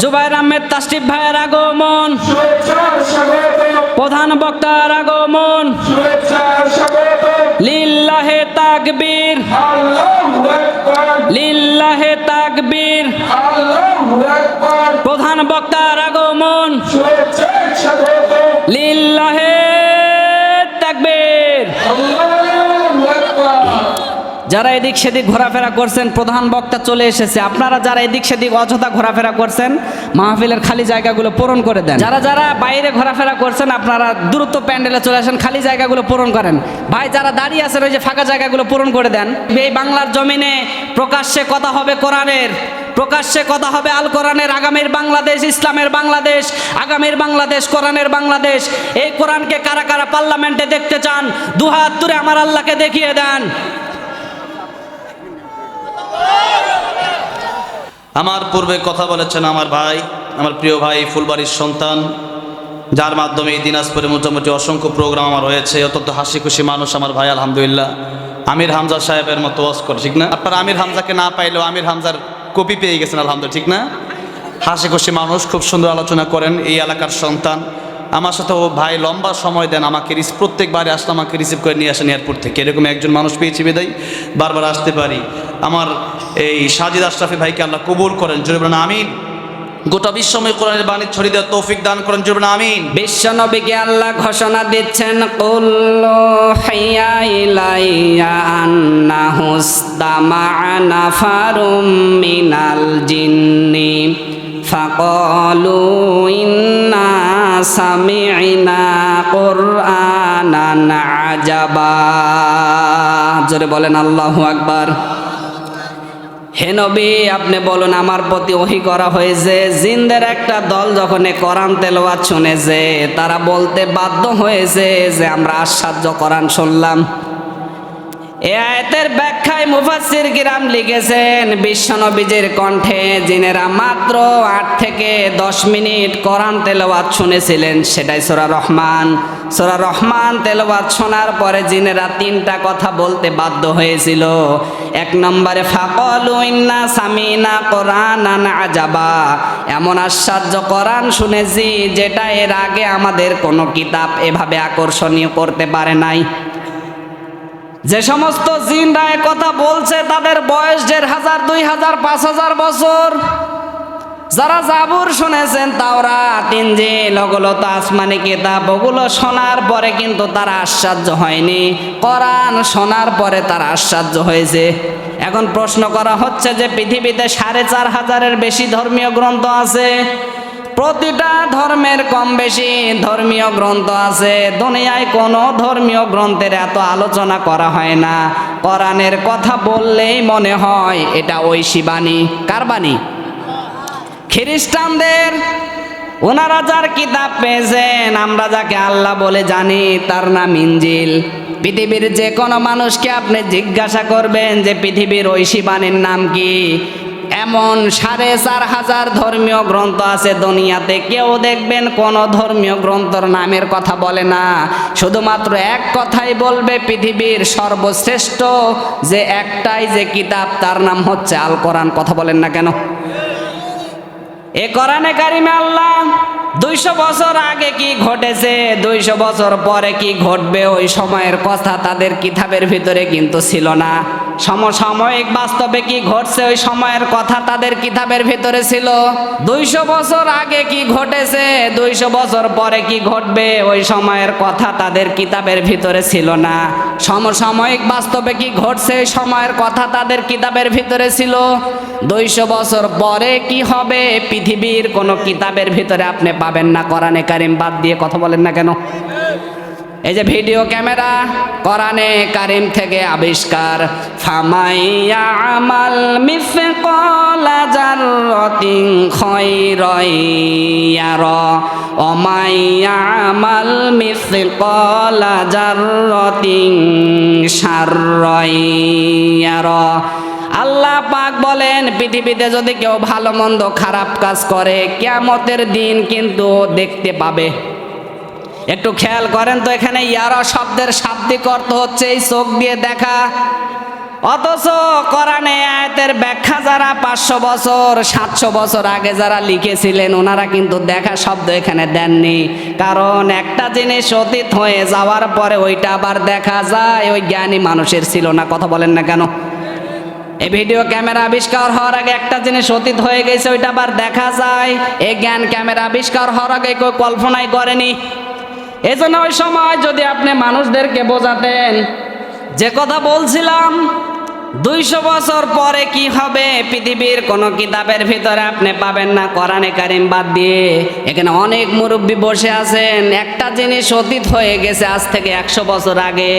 জুবাইর আহমেদ তাসটিফ ভাইয়ের আগমন। প্রধান বক্তার আগমন। লিল্লাহে তাকবীর। লিল্লাহে তাকবীর। প্রধান বক্তার আগমন। লিল্লাহে তাকবীর আল্লাহু আকবার যারা এদিক সেদিক ঘোরাফেরা করছেন, প্রধান বক্তা চলে এসেছে। আপনারা যারা এদিক সেদিক অযথা ঘোরাফেরা করছেন, মাহফিলের খালি জায়গাগুলো পূরণ করে দেন। যারা যারা বাইরে ঘোরাফেরা করছেন, আপনারা দ্রুত প্যান্ডেলে চলে আসেন, খালি জায়গাগুলো পূরণ করেন। ভাই, যারা দাঁড়িয়ে আছেন, ওই যে ফাঁকা জায়গাগুলো পূরণ করে দেন। এই বাংলার জমিনে প্রকাশ্যে কথা হবে কোরআনের, প্রকাশ্যে কথা হবে আল কোরআনের, আগামীর বাংলাদেশ, ইসলামের বাংলাদেশ, আগামীর বাংলাদেশ, কোরআনের বাংলাদেশ। এই কোরআনকে কারা কারা পার্লামেন্টে দেখতে চান, দুহাত তুলে আমার আল্লাহকে দেখিয়ে দেন। আমার পূর্বে কথা বলেছেন আমার ভাই, আমার প্রিয় ভাই, ফুলবাড়ির সন্তান, যার মাধ্যমে এই দিনাজপুরে মোটামুটি অসংখ্য প্রোগ্রাম আমার হয়েছে, অত্যন্ত হাসি খুশি মানুষ আমার ভাই, আলহামদুলিল্লাহ। আমির হামজা সাহেবের মতো ওয়াজ করে, ঠিক না? আপনারা আমির হামজাকে না পাইলেও আমির হামজার কপি পেয়ে গেছেন, আলহামদুলিল্লাহ, ঠিক না? হাসি খুশি মানুষ, খুব সুন্দর আলোচনা করেন এই এলাকার সন্তান। আমার সাথে ও ভাই লম্বা সময় দেন, আমাকে রিস প্রত্যেকবারে আসলে আমাকে রিসিভ করে নিয়ে আসেন এয়ারপোর্ট থেকে। এরকম একজন মানুষ পেয়েছি বিদায়। বারবার আসতে পারি। আমার এই সাজিদ আশরাফি ভাইকে আল্লাহ কবুল করেন। জোরে বলেন, আমিন। গোটা বিশ্বময় কোরআনের বাণী ছড়িয়ে দেওয়ার তৌফিক দান করেন। জোরে বলেন, আমিন। বিশ্বনবীকে আল্লাহ ঘোষণা দিচ্ছেন কুল্লু হাইয়া ইলাইয়া আন্নাহু ইসতামা'a নাফারুম মিনাল জিন্নি। ফাকালু ইন্না সামি'না কুরআনান আজাবা জোরে বলেন আল্লাহু আকবার। হে নবী, আপনি বলুন, আমার প্রতি ওহি করা হয়েছে, জিনদের একটা দল যখন কোরআন তেলাওয়াত শুনেছে, তারা বলতে বাধ্য হয়েছে যে আমরা আশ্চর্য কোরআন শুনলাম। এ আয়াতের ব্যাখ্যায় মুফাসসির কিরাম লিখেছেন, বিশ্বনবীজের কণ্ঠে জিনেরা মাত্র আট থেকে দশ মিনিট কোরআন তেলাওয়াত শুনেছিলেন, সেটাই সোরা রহমান। সোরা রহমান তেলাওয়াত শোনার পরে জিনেরা তিনটা কথা বলতে বাধ্য হয়েছিল। এক নম্বরে, ফাকলু ইন্না সামিনা কোরআন আজাবা। এমন আশ্চর্য কোরআন শুনেছি, যেটা এর আগে আমাদের কোনো কিতাব এভাবে আকর্ষণীয় করতে পারে নাই। যে সমস্ত জিনরা কথা বলছে, তাদের বয়স দেড় হাজার, দুই হাজার, পাঁচ হাজার বছর। যারা জাবুর শুনেছেন, তাওরা তিনজিল ওগুলো তো আসমানি কিতাব, ওগুলো শোনার পরে কিন্তু তারা আশ্চর্য হয়নি। কোরআন শোনার পরে তারা আশ্চর্য হয়েছে। এখন প্রশ্ন করা হচ্ছে যে, পৃথিবীতে সাড়ে চার হাজারের বেশি ধর্মীয় গ্রন্থ আছে। প্রতিটা ধর্মের কম বেশি ধর্মীয় গ্রন্থ আছে। দুনিয়ায় কোনো ধর্মীয় গ্রন্থের এত আলোচনা করা হয় না। কোরআনের কথা বললেই মনে হয় এটা ঐশী বাণী কার বাণী? খ্রিস্টানদের। ওনারা যার কিতাব পেয়েছেন, আমরা যাকে আল্লাহ বলে জানি তার নাম ইঞ্জিল। পৃথিবীর যে কোনো মানুষকে আপনি জিজ্ঞাসা করবেন যে পৃথিবীর ঐশী বাণীর নাম কি? এমন সাড়ে চার হাজার ধর্মীয় গ্রন্থ আছে দুনিয়াতে। কেউ দেখবেন কোন ধর্মীয় গ্রন্থর নামের কথা বলে না। শুধুমাত্র এক কথাই বলবে পৃথিবীর সর্বশ্রেষ্ঠ, যে একটাই যে কিতাব, তার নাম হচ্ছে আল কোরআন। কথা বলেন না কেন? এ কোরআনে কারিমে আল্লাহ দুইশো বছর আগে কি ঘটেছে, দুইশো বছর পরে কি ঘটবে, ওই সময়ের কথা তাদের কিতাবের ভিতরে কিন্তু ছিল না। সমসাময়িক বাস্তবে কি ঘটছে? ওই সময়ের কথা তাদের কিতাবের ভিতরে ছিল। দুইশো বছর আগে কি ঘটেছে? দুইশো বছর পরে কি ঘটবে? ওই সময়ের কথা তাদের কিতাবের ভিতরে ছিল না। সমসাময়িক বাস্তবে কি ঘটছে? ওই সময়ের কথা তাদের কিতাবের ভিতরে ছিল। দুইশো বছর পরে কি হবে? পৃথিবীর কোনো কিতাবের ভিতরে আপনি পাবেন না। কোরআনে কারিম বাদ দিয়ে কথা বলেন না কেন? এই যে ভিডিও ক্যামেরা, কোরআনে কারিম থেকে আবিষ্কার। আমাল মিসকালা জাররাতিন খায়রাইয়ার। অমাইয়া আমাল মিসকালা জাররাতিন শাররাইয়ার। আল্লাহ পাক বলেন, পৃথিবীতে যদি কেউ ভালো মন্দ খারাপ কাজ করে, কিয়ামতের দিন কিন্তু দেখতে পাবে। একটু খেয়াল করেন তো এখানে ইয়ারা শব্দের শাব্দিক অর্থ হচ্ছে এই চোখ দিয়ে দেখা। অথচ কোরআনে আয়াতের ব্যাখ্যা যারা পাঁচশো বছর, সাতশো বছর আগে যারা লিখেছিলেন, ওনারা কিন্তু দেখা শব্দ এখানে দেননি। কারণ একটা জিনিস অতীত হয়ে যাওয়ার পরে ওইটা আবার দেখা যায়, ওই জ্ঞানী মানুষের ছিল না। কথা বলেন না কেন? এই ভিডিও ক্যামেরা আবিষ্কার হওয়ার আগে একটা জিনিস অতীত হয়ে গেছে, ওইটা আবার দেখা যায়। এই জ্ঞান ক্যামেরা আবিষ্কার হওয়ার আগে কেউ কল্পনাই করেনি। এজন্য ওই সময় যদি আপনি মানুষদেরকে বোঝাতেন, যে কথা বলছিলাম, দুইশো বছর পরে কি হবে, পৃথিবীর কোনো কিতাবের ভিতরে আপনি পাবেন না, কোরআনে কারিম বাদ দিয়ে। এখানে অনেক মুরব্বী বসে আছেন, একটা জিনিস অতীত হয়ে গেছে আজ থেকে একশো বছর আগে,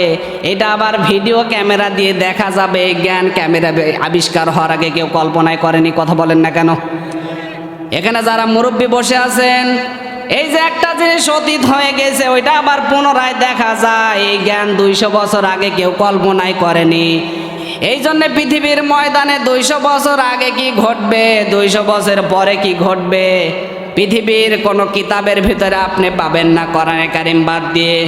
এটা আবার ভিডিও ক্যামেরা দিয়ে দেখা যাবে, জ্ঞান ক্যামেরা আবিষ্কার হওয়ার আগে কেউ কল্পনায় করেনি, কথা বলেন না কেন? এখানে যারা মুরব্বী বসে আছেন এই যে একটা জিনিস অতীত হয়ে গেছে, ওইটা আবার পুনরায় দেখা যায়। এই জ্ঞান দুইশো বছর আগে কেউ কল্পনাই করেনি। এই জন্য পৃথিবীর ময়দানে দুইশো বছর আগে কি ঘটবে, দুইশো বছর পরে কি ঘটবে? পৃথিবীর কোনো কিতাবের ভিতরে আপনি পাবেন না কোরআনে কারিম বাদ দিয়ে।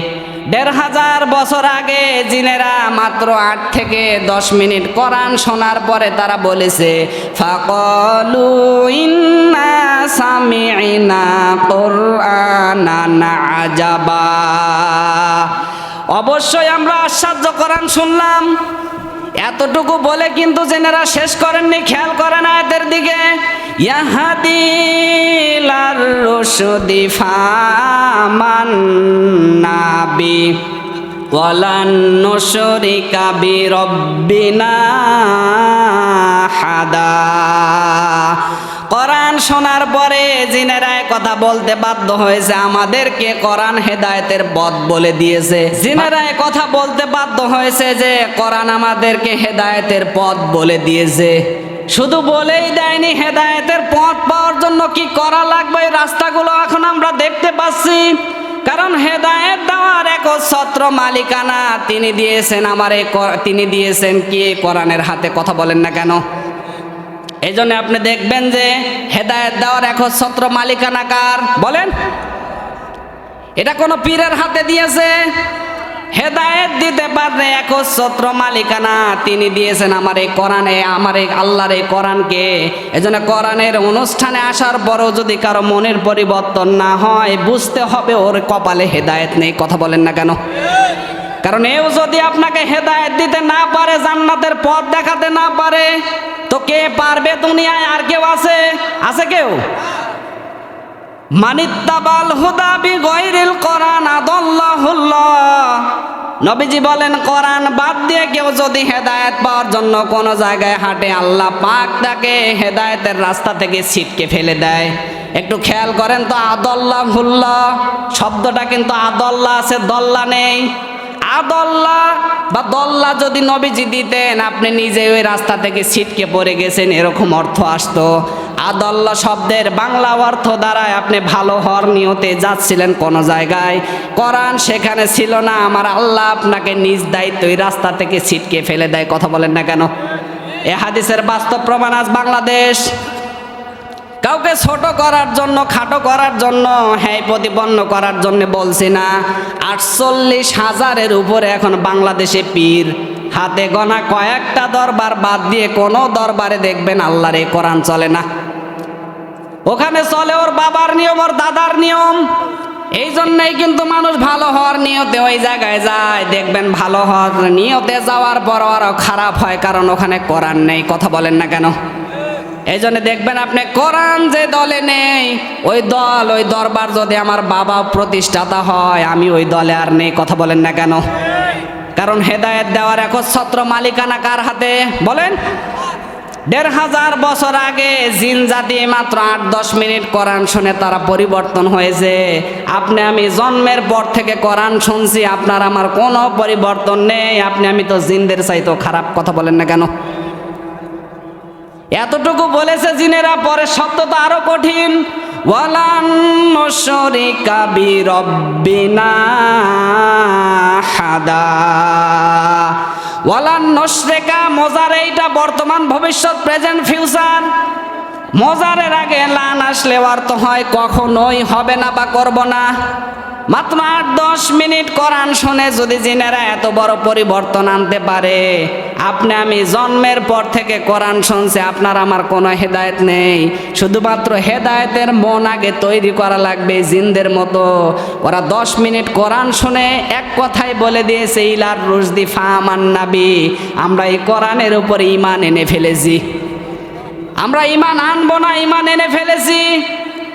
দেড় হাজার বছর আগে জিনেরা মাত্র আট থেকে দশ মিনিট কোরআন শোনার পরে তারা বলেছে, ফাকলু ইন্না সামিনা কোরআনা আজাবা। অবশ্যই আমরা আশ্চর্য, কোরআন শুনলাম। এতটুকু বলে কিন্তু জেনেরা শেষ করেননি, খেয়াল করেন আয়াতের দিকে। ইয়াহাদিলার রসুদি ফামান নাবি, ওয়ালান নশরিকা বিরব্বিনা হাদা। কোরআন শোনার পরে জিনেরা কথা বলতে বাধ্য হয়েছে, আমাদেরকে কোরআন হেদায়েতের পথ বলে দিয়েছে। জিনেরা কথা বলতে বাধ্য হয়েছে যে, কোরআন আমাদেরকে হেদায়েতের পথ বলে দিয়েছে। শুধু বলেই দেয়নি, হেদায়েতের পথ পাওয়ার জন্য কি করা লাগবে? রাস্তাগুলো এখন আমরা দেখতে পাচ্ছি। কারণ হেদায়েত দেওয়ার এক ছত্র মালিকানা তিনি দিয়েছেন, আমার এই তিনি দিয়েছেন কি? কোরআনের হাতে কথা বলেন না কেন? এই জন্য আপনি দেখবেন যে হেদায়েত দেওয়ার একচ্ছত্র মালিকানা কার বলেন। এটা কোনো পীরের হাতে দিয়েছে। হেদায়েত দিতে পারে একচ্ছত্র মালিকানা তিনি দিয়েছেন আমার এই কোরআনে, আমার এই আল্লাহর এই কোরআনকে। এজন্য কোরআনের অনুষ্ঠানে আসার পরও যদি কারও মনের পরিবর্তন না হয়, বুঝতে হবে ওর কপালে হেদায়েত নেই, কথা বলেন না কেন? কারণ এও যদি আপনাকে হেদায়েত দিতে না পারে, জান্নাতের পথ দেখাতে না পারে কে পারবে দুনিয়ায় আর কেউ আছে? আছে কেউ? মানিত্তাবাল হুদা বি গৈরিল কোরআন আদাল্লাহুল্লাহ। নবীজি বলেন, কোরআন বাদ দিয়ে কেউ যদি হেদায়েত পাওয়ার জন্য কোনো জায়গায় হাঁটে, আল্লাহ পাক তাকে হেদায়েতের রাস্তা থেকে ছিটকে ফেলে দেয়। একটু খেয়াল করেন তো আদল্লাহ হুল্লাহ শব্দটা কিন্তু আদল্লাহ আছে, দল্লা নেই। আদল্লা বা দল্লা যদি নবীজি দিতেন, আপনি নিজে ওই রাস্তা থেকে ছিটকে পড়ে গেছেন, এরকম অর্থ আসতো। আদল্লা শব্দের বাংলা অর্থ দ্বারায় আপনি ভালো হওয়ার নিয়তে যাচ্ছিলেন কোনো জায়গায়। কোরআন সেখানে ছিল না, আমার আল্লাহ আপনাকে নিজ দায়িত্ব ওই রাস্তা থেকে ছিটকে ফেলে দেয়, কথা বলেন না কেন? এ হাদিসের বাস্তব প্রমাণ আজ বাংলাদেশ। কাউকে ছোট করার জন্য, খাটো করার জন্য হ্যাঁ প্রতিপন্ন করার জন্য বলছি না। আটচল্লিশ হাজারের উপরে এখন বাংলাদেশে পীর। হাতে গোনা কয়েকটা দরবার বাদ দিয়ে কোনো দরবারে দেখবেন আল্লাহর এই কোরআন চলে না। ওখানে চলে ওর বাবার নিয়ম, ওর দাদার নিয়ম। এই জন্যই কিন্তু মানুষ ভালো হওয়ার নিয়তে ওই জায়গায় যায়। দেখবেন ভালো হওয়ার নিয়তে যাওয়ার পর আরও খারাপ হয়, কারণ ওখানে কোরআন নেই। কথা বলেন না কেন? এই জন্য দেখবেন আপনি কোরআন যে দলে নেই, ওই দল, ওই দরবার যদি আমার বাবা প্রতিষ্ঠাতা হয়, আমি ওই দলে আর নেই, কথা বলেন না কেন? কারণ হেদায়েত দেওয়ার একচ্ছত্র মালিকানা কার হাতে? বলেন, দেড় হাজার বছর আগে জিন জাতি মাত্র আট দশ মিনিট কোরআন শুনে তারা পরিবর্তন হয়েছে। আপনি আমি জন্মের পর থেকে কোরআন শুনছি, আপনার আমার কোনো পরিবর্তন নেই, আপনি আমি তো জিনদের চাইতো খারাপ, কথা বলেন না কেন? এতটুকু বলেছে জিনেরা পরে শব্দ তো আরও কঠিন। মজার এইটা বর্তমান ভবিষ্যৎ, প্রেজেন্ট, ফিউচার। মজারের আগে লান আসলে অর্থ হয় কখনোই হবে না বা করব না। মাত্র আট, দশ মিনিট কোরআন শুনে যদি জিনেরা এত বড় পরিবর্তন আনতে পারে, আপনি আমি জন্মের পর থেকে কোরআন শুনছে, আপনার আমার কোনো হেদায়েত নেই। শুধুমাত্র হেদায়েতের মন আগে তৈরি করা লাগবে জিনদের মতো। ওরা দশ মিনিট কোরআন শুনে এক কথাই বলে দিয়েছে, ইলার রুজদি ফামান নাবি। আমরা এই কোরআনের উপরে ইমান এনে ফেলেছি। আমরা ইমান আনব না ইমান এনে ফেলেছি।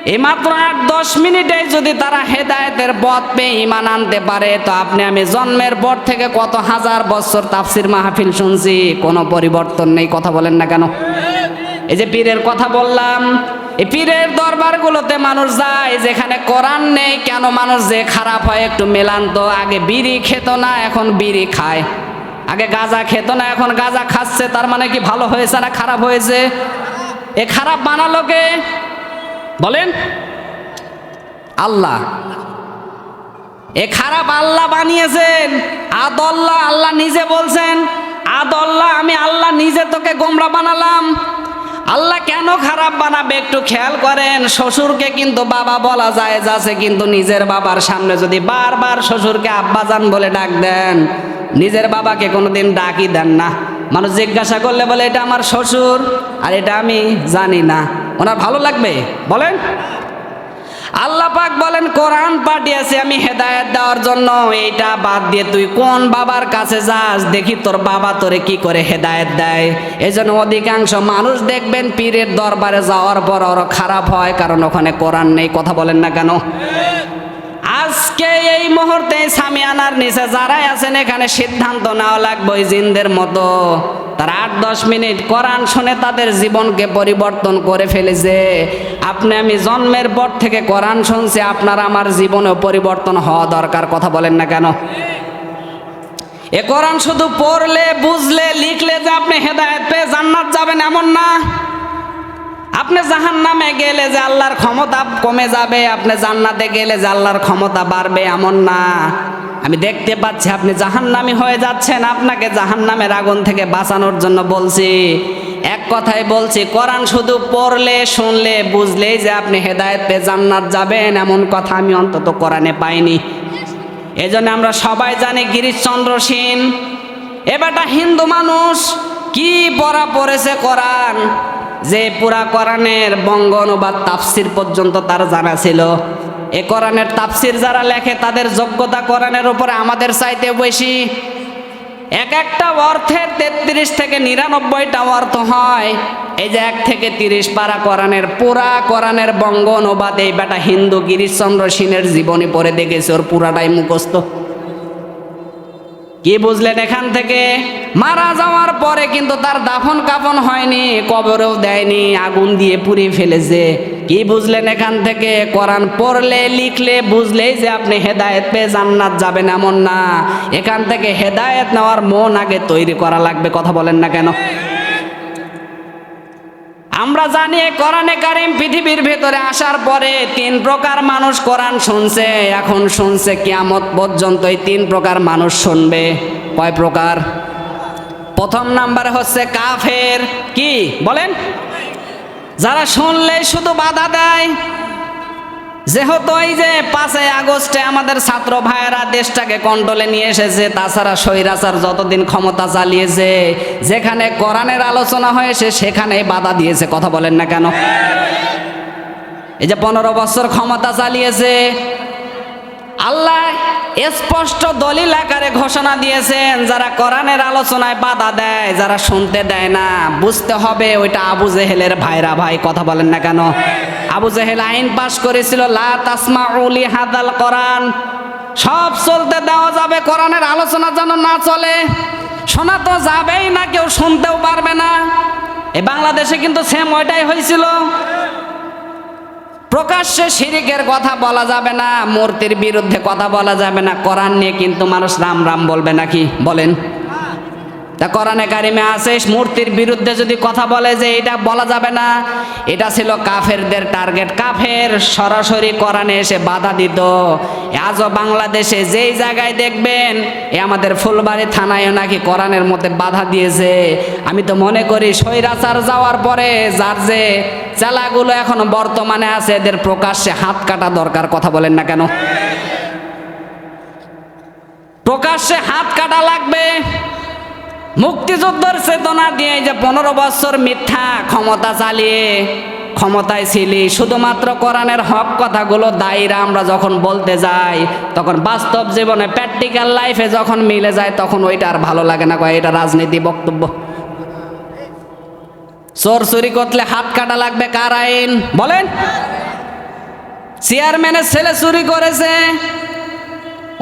এই মাত্র আট, দশ মিনিটে যদি তারা হেদায়েতের পথ পেয়ে ইমান আনতে পারে, তো আপনি আমি জন্মের পর থেকে কত হাজার বছর তাফসির মাহফিল শুনছি, কোনো পরিবর্তন নেই, কথা বলেন না কেন? এই যে পীরের কথা বললাম, এই পীরের দরবারগুলোতে মানুষ যায়, যেখানে কোরআন নেই, কেন মানুষ যে খারাপ হয় একটু মেলান তো, আগে বিড়ি খেত না, এখন বিড়ি খায়। আগে গাঁজা খেত না, এখন গাঁজা খাচ্ছে, তার মানে কি ভালো হয়েছে না খারাপ হয়েছে? এ খারাপ বানালো কে? বলেন। আল্লাহ। এ খারাপ আল্লাহ বানিয়েছেন। আদল্লাহ আল্লাহ নিজে বলছেন আদল্লাহ আমি আল্লাহ নিজে তোকে গোমরা বানালাম। আল্লাহ কেন খারাপ বানাবে একটু খেয়াল করেন। শ্বশুরকে কিন্তু বাবা বলা যায়, যাচ্ছে কিন্তু নিজের বাবার সামনে। যদি বারবার শ্বশুরকে আব্বাজান বলে ডাক দেন, নিজের বাবাকে কোনোদিন ডাকি দেন না। মানুষ জিজ্ঞাসা করলে বলে, এটা আমার শ্বশুর আর এটা আমি জানি না। ওনার ভালো লাগবে? বলেন। আল্লাহ পাক বলেন, কোরআন পাঠিয়েছে আমি হেদায়েত দেওয়ার জন্য। এইটা বাদ দিয়ে তুই কোন বাবার কাছে যাস? দেখি তোর বাবা তোরে কি করে হেদায়েত দেয়? এই জন্য অধিকাংশ মানুষ দেখবেন পীরের দরবারে যাওয়ার পর ওরা খারাপ হয়, কারণ ওখানে কোরআন নেই। কথা বলেন না কেন? আজকে এই মুহূর্তে সামিয়ানার নিচে যারাই আছেন, এখানে সিদ্ধান্ত নেওয়া লাগবে জিনদের মতো। তারা আট দশ মিনিট কোরআন শুনে তাদের জীবনকে পরিবর্তন করে ফেলেছে। আপনি আমি জন্মের পর থেকে কোরআন শুনছি, আপনার আমার জীবনেও পরিবর্তন হওয়া দরকার, কথা বলেন না কেন? এ কোরআন শুধু পড়লে, বুঝলে, লিখলে যে আপনি হেদায়েত পেয়ে জান্নাত যাবেন এমন না। আপনি জাহান নামে গেলে যে আল্লাহর ক্ষমতা কমে যাবে, আপনি জান্নাতে গেলে যে আল্লাহর ক্ষমতা বাড়বে, এমন না। আমি দেখতে পাচ্ছি আপনি জাহান্নামি হয়ে যাচ্ছেন, আপনাকে জাহান্নামের আগুন থেকে বাঁচানোর জন্য বলছি। এক কথাই বলছি, কোরআন শুধু পড়লে, শুনলে, বুঝলেই যে আপনি হেদায়েত পেয়ে জান্নাত যাবেন, এমন কথা আমি অন্তত কোরআনে পাইনি। এজন্য আমরা সবাই জানি গিরিশচন্দ্র সেন। এবারটা হিন্দু মানুষ, কি পড়া পড়েছে কোরআন? যে পুরা কোরআনের বঙ্গ অনুবাদ তাফসির পর্যন্ত তার জানা ছিল। এ কোরআনের তাফসির যারা লেখে, তাদের যোগ্যতা কোরআনের উপরে আমাদের চাইতে বেশি। এক একটা অর্থের তেত্রিশ থেকে নিরানব্বইটা অর্থ হয়। এই যে এক থেকে তিরিশ পারা কোরআনের, পুরা কোরআনের বঙ্গ অনুবাদ, এই বেটা হিন্দু গিরিশচন্দ্র সেনের জীবনী পড়ে দেখেছে, ওর পুরাটাই মুখস্থ। কি বুঝলেন এখান থেকে? মারা যাওয়ার পরে কিন্তু তার দাফন কাফন হয়নি, কবরও দেয়নি, আগুন দিয়ে পুড়ে ফেলেছে। কি বুঝলেন এখান থেকে? কোরআন পড়লে, লিখলে, বুঝলেই যে আপনি হেদায়েত পেয়ে জান্নাত যাবেন এমন না। এখান থেকে হেদায়েত নেওয়ার মন আগে তৈরি করা লাগবে, কথা বলেন না কেন? আমরা জানি কোরআনে কারিম পৃথিবীর ভেতরে আসার পরে তিন প্রকার মানুষ কোরআন শুনছে, এখন শুনছে কিয়ামত পর্যন্ত এই তিন প্রকার মানুষ শুনবে। কয় প্রকার? প্রথম নাম্বার হচ্ছে কাফের। কি? বলেন। যারা শুনলে শুধু বাধা দেয় যেহেতু এই যে পাঁচই আগস্টে আমাদের ছাত্র ভাইয়েরা দেশটাকে কন্ট্রোলে নিয়ে এসেছে, তাছাড়া স্বৈরাচার যতদিন ক্ষমতা চালিয়েছে, যেখানে কোরআনের আলোচনা হয়েছে, সেখানেই বাধা দিয়েছে, কথা বলেন না কেন? এই যে পনেরো বছর ক্ষমতা চালিয়েছে আল্লাহ স্পষ্ট দলিল আকারে ঘোষণা দিয়েছেন, যারা কোরআনের আলোচনায় বাধা দেয়, যারা শুনতে দেয় না, বুঝতে হবে ওইটা আবু জেহেলের ভাইরা ভাই, কথা বলেন না কেন? আবু জেহেল আইন পাশ করেছিল, লা তাসমা উলি হাদাল কোরআন। সব চলতে দেওয়া যাবে, কোরআনের আলোচনা যেন না চলে। শোনা তো যাবেই না, কেউ শুনতেও পারবে না। এই বাংলাদেশে কিন্তু সেম ওইটাই হয়েছিল। প্রকাশ্যে শিরিকের কথা বলা যাবে না, মূর্তির বিরুদ্ধে কথা বলা যাবে না, কোরআন নিয়ে কিন্তু মানুষ রাম রাম বলবে নাকি? বলেন। তা কোরআনে কারিমে আছে, মূর্তির বিরুদ্ধে যদি কথা বলে যে এটা বলা যাবে না, এটা ছিল কাফেরদের টার্গেট। কাফের সরাসরি কোরআনে এসে বাধা দিত। আজও বাংলাদেশে যেই জায়গায় দেখবেন, এ আমাদের ফুলবাড়ি থানায়ও নাকি কোরআনের মধ্যে বাধা দিয়েছে। আমি তো মনে করি স্বৈরাচার যাওয়ার পরে যার যে চেলাগুলো এখন বর্তমানে আছে, এদের প্রকাশ্যে হাত কাটা দরকার, কথা বলেন না কেন? প্রকাশ্যে হাত কাটা লাগবে। মুক্তিযুদ্ধের চেতনা দিয়ে যে পনেরো বছর মিথ্যা ক্ষমতা চালিয়ে ক্ষমতায় ছিলি, শুধুমাত্র কোরআনের হক কথাগুলো দায়ীরা আমরা যখন বলতে যাই, তখন বাস্তব জীবনে প্র্যাকটিক্যাল লাইফে যখন মিলে যায়, তখন ওইটা আর ভালো লাগে না। কয়, এটা রাজনীতি বক্তব্য। চোর চুরি করলে হাত কাটা লাগবে কার আইন? বলেন। চেয়ারম্যানের ছেলে চুরি করেছে।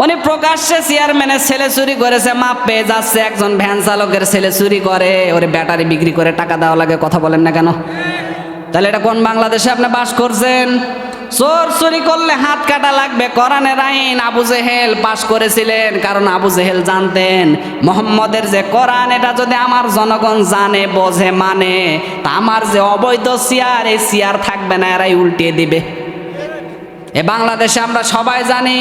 উনি প্রকাশ্যে চেয়ারম্যানের ছেলে চুরি করেছে, মাপ পেয়ে যাচ্ছে, একজন ভ্যান চালকের ছেলে চুরি করে, ওরে ব্যাটারি বিক্রি করে টাকা দেওয়া লাগে, কথা বলেন না কেন? তাহলে এটা কোন বাংলাদেশে আপনি বাস করছেন? চোর চুরি করলে হাত কাটা লাগবে, কোরআনের আইন, আবু জেহেল পাশ করেছিলেন, কারণ আবু জেহেল জানতেন, মোহাম্মদের যে কোরআন, এটা যদি আমার জনগণ জানে, বোঝে মানে তা আমার যে অবৈধ চেয়ার, এই চেয়ার থাকবে না, এরাই উল্টিয়ে দিবে। এ বাংলাদেশে আমরা সবাই জানি,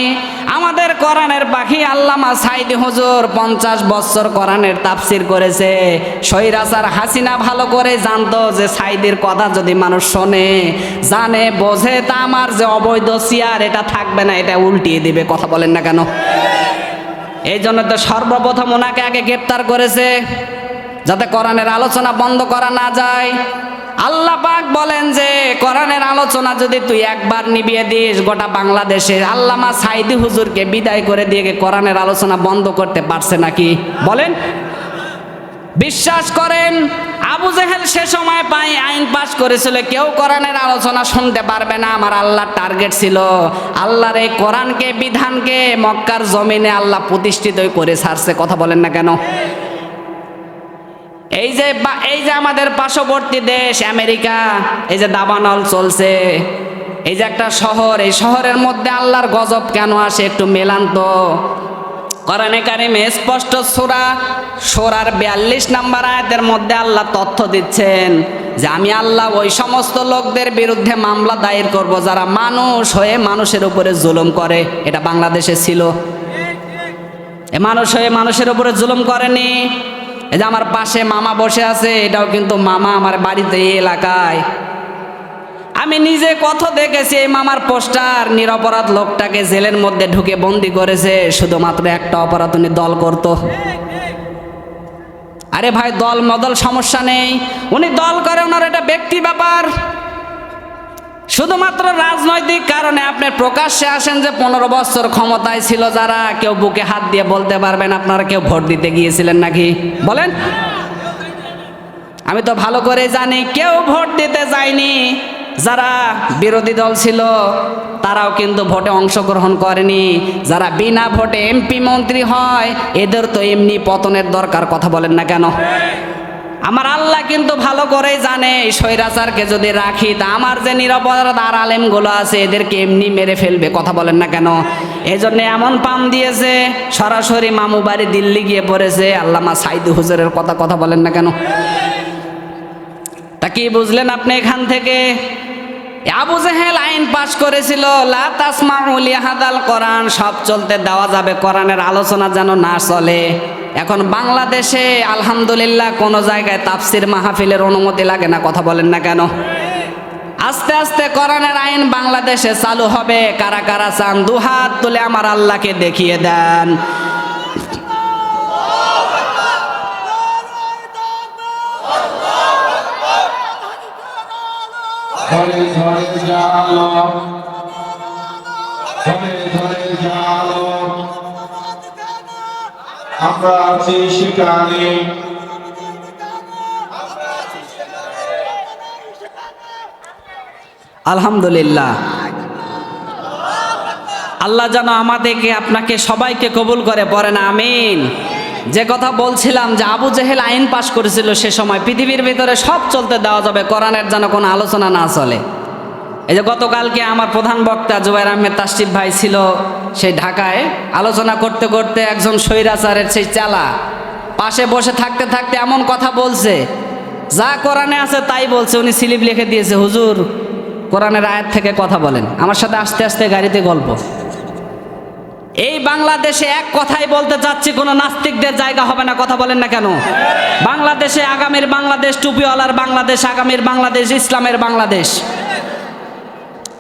আমাদের কোরআনের পাখি আল্লামা সাইদি হুজুর পঞ্চাশ বছর কোরআনের তাফসির করেছে। সৈরাচার হাসিনা ভালো করে জানতো যে সাইদির কথা যদি মানুষ শোনে, জানে, বোঝে, তা আমার যে অবৈধ চেয়ার এটা থাকবে না, এটা উল্টিয়ে দিবে, কথা বলেন না কেন? এই জন্য তো সর্বপ্রথম ওনাকে আগে গ্রেপ্তার করেছে, যাতে কোরআনের আলোচনা বন্ধ করা না যায়। আল্লাহ পাক বলেন যে, কোরআনের আলোচনা যদি তুই একবার নিবিয়ে দিস, গোটা বাংলাদেশে আল্লামা সাইদি হুজুরকে বিদায় করে দিয়ে কোরআনের আলোচনা বন্ধ করতে পারছে নাকি? বলেন। বিশ্বাস করেন, আবু জেহেল সে সময় পাই আইন পাশ করেছিল, কেউ কোরআনের আলোচনা শুনতে পারবে না। আমার আল্লাহর টার্গেট ছিল, আল্লাহর এই কোরআনকে, বিধানকে মক্কার জমিনে আল্লাহ প্রতিষ্ঠিত করে ছাড়ছে। কথা বলেন না কেন? এই যে এই যে আমাদের পার্শ্ববর্তী দেশ, আমেরিকা, এই যে দাবানল চলছে, এই যে একটা শহর, এই শহরের মধ্যে আল্লাহর গজব কেন আসে একটু মেলান তো কোরআনে কারিমে স্পষ্ট সোরা, সোরার বিয়াল্লিশ নাম্বার আয়াতের মধ্যে আল্লাহ তথ্য দিচ্ছেন যে আমি আল্লাহ ওই সমস্ত লোকদের বিরুদ্ধে মামলা দায়ের করব যারা মানুষ হয়ে মানুষের উপরে জুলুম করে। এটা বাংলাদেশে ছিল। এ মানুষ হয়ে মানুষের উপরে জুলুম করেনি। এই যে আমার পাশে মামা বসে আছে, এটাও কিন্তু মামা আমার বাড়িতে এই এলাকায়। আমি নিজে কত দেখেছি, এই মামার পোস্টার, নিরপরাধ লোকটাকে জেলের মধ্যে ঢুকে বন্দি করেছে, শুধুমাত্র একটা অপরাধ উনি দল করতো। আরে ভাই, দল মদল সমস্যা নেই। উনি দল করে ওনার এটা ব্যক্তি ব্যাপার। শুধুমাত্র রাজনৈতিক কারণে আপনি প্রকাশ্যে আসেন যে পনেরো বছর ক্ষমতায় ছিল যারা, কেউ বুকে হাত দিয়ে বলতে পারবেন আপনারা কেউ ভোট দিতে গিয়েছিলেন নাকি? বলেন। আমি তো ভালো করে জানি, কেউ ভোট দিতে যায়নি। যারা বিরোধী দল ছিল, তারাও কিন্তু ভোটে অংশগ্রহণ করেনি। যারা বিনা ভোটে এমপি মন্ত্রী হয়, এদের তো এমনি পতনের দরকার, কথা বলেন না কেন? আমার আল্লাহ কিন্তু ভালো করেই জানে স্বৈরাচারকে যদি রাখি, তা আমার যে নিরাপরাধ আর আলেমগুলো আছে, এদেরকে এমনি মেরে ফেলবে, কথা বলেন না কেন? এই জন্য এমন পাম দিয়েছে, সরাসরি মামু বাড়ি দিল্লি গিয়ে পড়েছে, আল্লামা সাইদু হুজুরের কথা কথা বলেন না কেন? তা কি বুঝলেন আপনি এখান থেকে? আবু জেহেল আইন পাশ করেছিল, লা তাসমাউল ইয়াহাদাল কোরআন, সব চলতে দেওয়া যাবে, কোরআনের আলোচনা যেন না চলে। এখন বাংলাদেশে আলহামদুলিল্লাহ কোনো জায়গায় তাফসির মাহফিলের অনুমতি লাগে না, কথা বলেন না কেন? আস্তে আস্তে কোরআনের আইন বাংলাদেশে চালু হবে, কারা কারা চান দুহাত তুলে আমার আল্লাহকে দেখিয়ে দেন। ধরে ধরে জালো ধরে ধরে আমরা আছি সেখানে। আলহামদুলিল্লাহ। আল্লাহ যেন আমাদেরকে, আপনাকে সবাইকে কবুল করে পড়েন আমিন। যে কথা বলছিলাম যে আবু জেহেল আইন পাশ করেছিল সে সময়, পৃথিবীর ভিতরে সব চলতে দেওয়া যাবে, কোরআনের যেন কোনো আলোচনা না চলে। এই যে গতকালকে আমার প্রধান বক্তা জুবাইর আহমেদ তাসিফ ভাই ছিল সেই ঢাকায়, আলোচনা করতে করতে একজন স্বৈরাচারের সেই চালা পাশে বসে থাকতে থাকতে এমন কথা বলছে, যা কোরআনে আছে তাই বলছে, উনি স্লিপ লিখে দিয়েছে, হুজুর, কোরআনের আয়াত থেকে কথা বলেন। আমার সাথে আস্তে আস্তে গাড়িতে গল্প। এই বাংলাদেশে এক কথাই বলতে চাচ্ছি, কোনো নাস্তিকদের জায়গা হবে না, কথা বলেন না কেন? বাংলাদেশে আগামীর বাংলাদেশ, টুপিওয়ালার বাংলাদেশ, আগামীর বাংলাদেশ, ইসলামের বাংলাদেশ।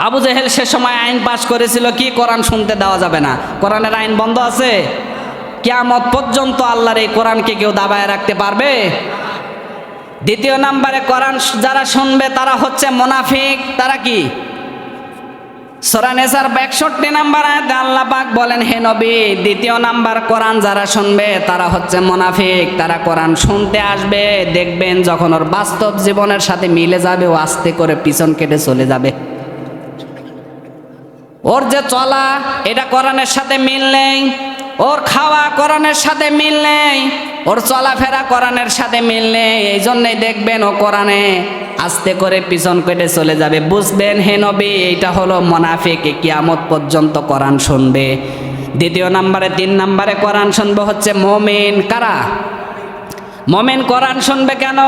আবু জেহেল সে সময় আইন পাশ করেছিল, কি কোরআন শুনতে দেওয়া যাবে না? কোরআনের আইন বন্ধ আছে? কিয়ামত পর্যন্ত আল্লাহর এই কোরআনকে কেউ দাবায় রাখতে পারবে? দ্বিতীয় নাম্বারে কোরআন যারা শুনবে, তারা হচ্ছে মোনাফিক। তারা কি? সোরানেসার একষট্টি নাম্বার আয়াতে আল্লাহ পাক বলেন, হে নবী, দ্বিতীয় নাম্বার কোরআন যারা শুনবে, তারা হচ্ছে মোনাফিক। তারা কোরআন শুনতে আসবে, দেখবেন যখন ওর বাস্তব জীবনের সাথে মিলে যাবে, ও আস্তে করে পিছন কেটে চলে যাবে। ওর যে চলা, এটা কোরআনের সাথে মিল নেই। ওর খাওয়া কোরআনের সাথে মিল নেই। ওর চলাফেরা কোরআনের সাথে মিল নেই। এই জন্যই দেখবেন ও কোরআনে আস্তে করে পিছন কেটে চলে যাবে। বুঝবেন হে নবী, এইটা হলো মোনাফিক কিয়ামত পর্যন্ত কোরআন শুনবে। দ্বিতীয় নাম্বারে, তিন নাম্বারে কোরআন শুনবে হচ্ছে মমিন। কারা? মমিন কোরআন শুনবে কেন?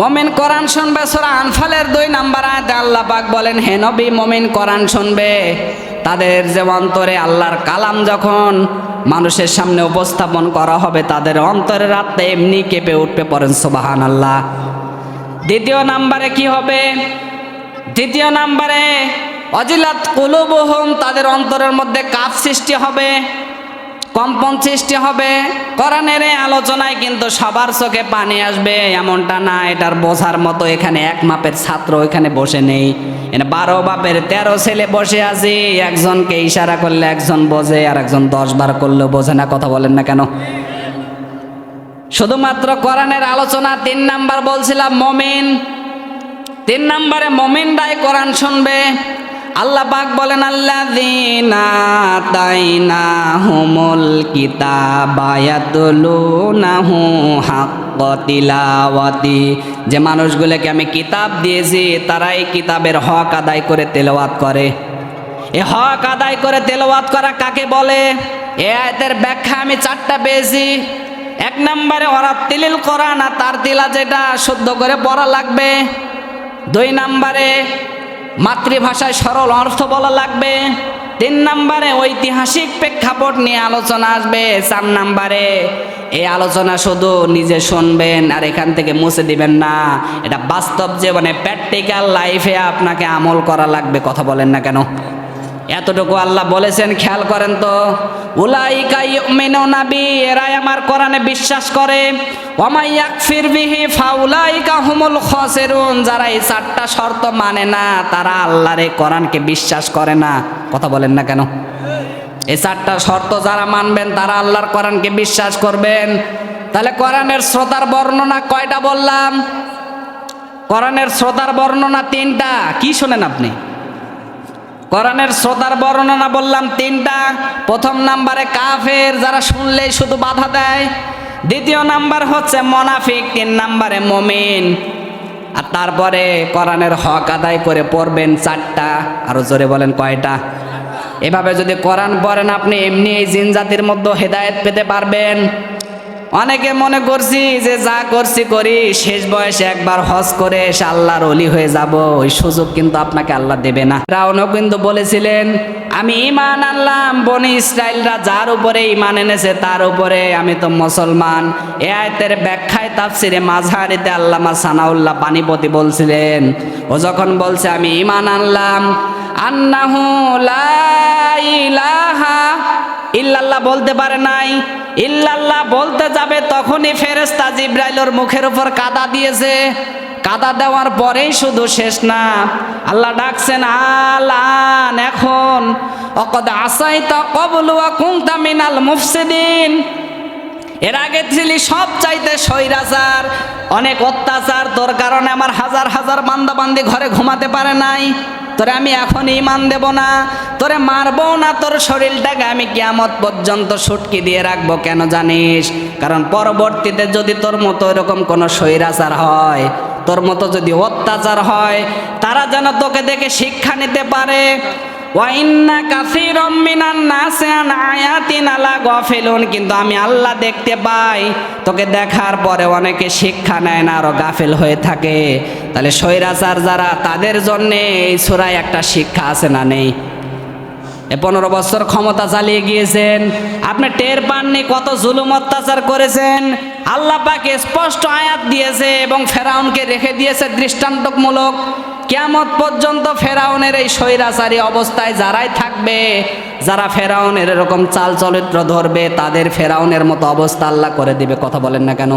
মমিন কোরআন শুনবে, সোরা আনফালের দুই নাম্বার আয়াতে আল্লাহ পাক বলেন, হে নবী, মমিন কোরআন শুনবে। তাদের যে অন্তরে আল্লাহর কালাম যখন মানুষের সামনে উপস্থাপন করা হবে, তাদের অন্তরে আত্মা এমনি কেঁপে উঠবে পড়েন সোবাহান আল্লাহ দ্বিতীয় নাম্বারে কি হবে? দ্বিতীয় নাম্বারে, অজিলাত কুলুবহুম তাদের অন্তরের মধ্যে কাপ সৃষ্টি হবে। কম্পন সৃষ্টি হবে। কোরআনের আলোচনায় কিন্তু সবার চোখে পানি আসবে, এমনটা না, এটার বোঝার মতো এখানে এক মাপের ছাত্র এখানে বসে নেই। এখানে বারো বাপের তেরো ছেলে বসে আছি, একজনকে ইশারা করলে একজন বোঝে আর একজন দশ বার করলেও বোঝে না, কথা বলেন না কেন? শুধুমাত্র কোরআনের আলোচনা তিন নাম্বার বলছিলাম, মমিন। তিন নম্বরে মমিনরাই কোরআন শুনবে। আল্লাহ পাক বলেন আল্লাহ দিনা তাইনা হুমুল কিতাবায়াতুলুনাহু হাক্ক তিলাওয়াতি। যে মানুষগুলোকে আমি কিতাব দিয়েছি তারা এই কিতাবের হক আদায় করে তেলাওয়াত করে। এ হক আদায় করে তেলাওয়াত করা কাকে বলে? এ আয়াতের ব্যাখ্যা আমি চারটা পেয়েছি। এক নম্বরে, ওরা তিলিল করা না তার তিলা যেটা শুদ্ধ করে পড়া লাগবে। দুই নম্বরে মাতৃভাষায় সরল অর্থ বলা লাগবে। তিন নম্বরে ঐতিহাসিক প্রেক্ষাপট নিয়ে আলোচনা আসবে। চার নম্বরে এই আলোচনা শুধু নিজে শুনবেন আর এখান থেকে মুছে দিবেন না। এটা বাস্তব জীবনে প্র্যাকটিক্যাল লাইফে আপনাকে আমল করা লাগবে। কথা বলেন না কেন? এতটুকু আল্লাহ বলেছেন, খেয়াল করেন তো। উলাইকা ইউমিনুনা বি এরাই আমার কোরআনে বিশ্বাস করে। বিহি ফাউলাইকা যারা এই চারটা শর্ত মানে না, তারা আল্লাহর এই বিশ্বাস করে না। কথা বলেন না কেন? এই চারটা শর্ত যারা মানবেন, তারা আল্লাহর কোরআনকে বিশ্বাস করবেন। তাহলে কোরআনের শ্রোতার বর্ণনা কয়টা বললাম? কোরআনের শ্রোতার বর্ণনা তিনটা। কি শোনেন আপনি? কোরআনের শ্রোতার বর্ণনা বললাম তিনটা। প্রথম নাম্বারে কাফের, যারা শুনলেই শুধু বাধা দেয়। দ্বিতীয় নাম্বার হচ্ছে মনাফিক, তিন নাম্বারে মমিন। আর তারপরে কোরআনের হক আদায় করে পড়বেন চারটা, আরও জোরে বলেন কয়টা? এভাবে যদি কোরআন পড়েন, আপনি এমনি এই জিন জাতির মধ্যে হেদায়েত পেতে পারবেন। অনেকে মনে করছি যে যা করছি করি, শেষ বয়সে একবার হজ করে এসে আল্লাহর অলি হয়ে যাব। ওই সুযোগ কিন্তু আপনাকে আল্লাহ দেবে না। রাউনও কিন্তু বলেছিলেন, আমি ইমান আনলাম, বনি ইসরায়েলরা যার উপরে ইমান এনেছে তার উপরে আমি তো মুসলমান। এ আয়তের ব্যাখ্যায় তাফসিরে মাঝহারিতে আল্লামা সানাউল্লাহ পানিপতি বলছিলেন, ও যখন বলছে, আমি ইমান আনলাম, আন্নাহু লা ইলাহা ইল্লাল্লাহ বলতে পারে নাই। ইল্লাল্লাহ বলতে যাবে তখনই ফেরেস্তা জিব্রাইলর মুখের উপর কাদা দিয়েছে। কাদা দেওয়ার পরেই শুধু শেষ না, আল্লাহ ডাকছেন, আলান, এখন। অকদ আসাইতা কবলুয়া কুংতা মিনাল মুফসিদিন। এর আগে ছিলি সব চাইতে স্বৈরাচার, অনেক অত্যাচার, তোর কারণে আমার হাজার হাজার বান্দাবান্দি ঘরে ঘুমাতে পারে নাই। তোরে আমি এখন ইমান দেব না, তোরে মারবো না, তোর শরীরটাকে আমি কিয়ামত পর্যন্ত সুটকি দিয়ে রাখব, কেন জানিস? কারণ পরবর্তীতে যদি তোর মতো এরকম কোনো স্বৈরাচার হয়, তোর মতো যদি অত্যাচার হয়, তারা যেন তোকে দেখে শিক্ষা নিতে পারে। ওয়াইন্না কাসিরম মিনান নাসি আন আলা লাগাফিলুন। কিন্তু আমি আল্লাহ দেখতে পাই, তোকে দেখার পরে অনেকে শিক্ষা নেয় না, আরও গাফিল হয়ে থাকে। তাহলে স্বৈরাচার যারা, তাদের জন্যে এই সূরায় একটা শিক্ষা আছে না নেই? পনেরো বছর ক্ষমতা চালিয়ে গিয়েছেন। আপনি টের পাননি কত জুলুম অত্যাচার করেছেন? আল্লাহ পাকে স্পষ্ট আয়াত দিয়েছে এবং ফেরাউনকে রেখে দিয়েছে দৃষ্টান্তমূলক। কেয়ামত পর্যন্ত ফেরাউনের এই স্বৈরাচারী অবস্থায় যারাই থাকবে, যারা ফেরাউনের এরকম চাল চরিত্র ধরবে, তাদের ফেরাউনের মতো অবস্থা আল্লাহ করে দিবে। কথা বলেন না কেন?